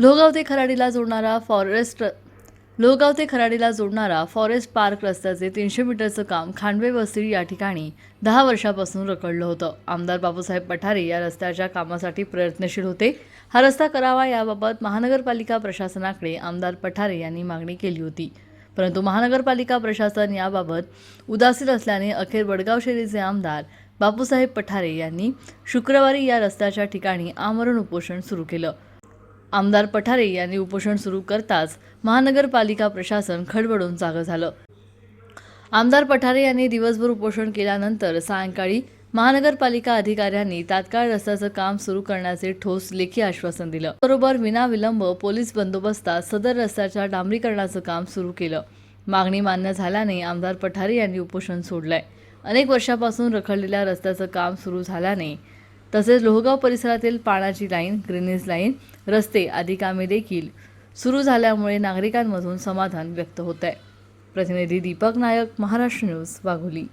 लोहगाव ते खराडीला जोडणारा फॉरेस्ट लोहगाव ते खराडीला जोडणारा फॉरेस्ट पार्क रस्त्याचे तीनशे मीटरचं काम खांडवे वस्ती या ठिकाणी दहा वर्षापासून रखडलं होतं. आमदार बापूसाहेब पठारे या रस्त्याच्या कामासाठी प्रयत्नशील होते. हा रस्ता करावा याबाबत महानगरपालिका प्रशासनाकडे आमदार पठारे यांनी मागणी केली होती. परंतु महानगरपालिका प्रशासन याबाबत उदासीन असल्याने अखेर वडगाव शेरीचे आमदार बापूसाहेब पठारे यांनी शुक्रवारी या रस्त्याच्या ठिकाणी आमरण उपोषण सुरू केलं. आमदार पठारे यांनी उपोषण सुरू करताच महानगरपालिका प्रशासन खडबडून जागं झालं. आमदार पठारे यांनी दिवसभर उपोषण केल्यानंतर सायंकाळी महानगरपालिका अधिकाऱ्यांनी तात्काळ रस्त्याचं काम सुरू करण्याचे ठोस लेखी आश्वासन दिलं. बरोबर विनाविलंब पोलीस बंदोबस्तात सदर रस्त्याच्या डांबरीकरणाचं काम सुरू केलं. मागणी मान्य झाल्याने आमदार पठारे यांनी उपोषण सोडलंय. अनेक वर्षापासून रखडलेल्या रस्त्याचं काम सुरू झाल्याने तसेच लोहगाव परिसरातील पाण्याची लाईन ग्रेनेज लाईन रस्ते आदी कामे देखील सुरू झाल्यामुळे नागरिकांमधून समाधान व्यक्त होत आहे प्रतिनिधी दीपक नायक महाराष्ट्र न्यूज वाघोली.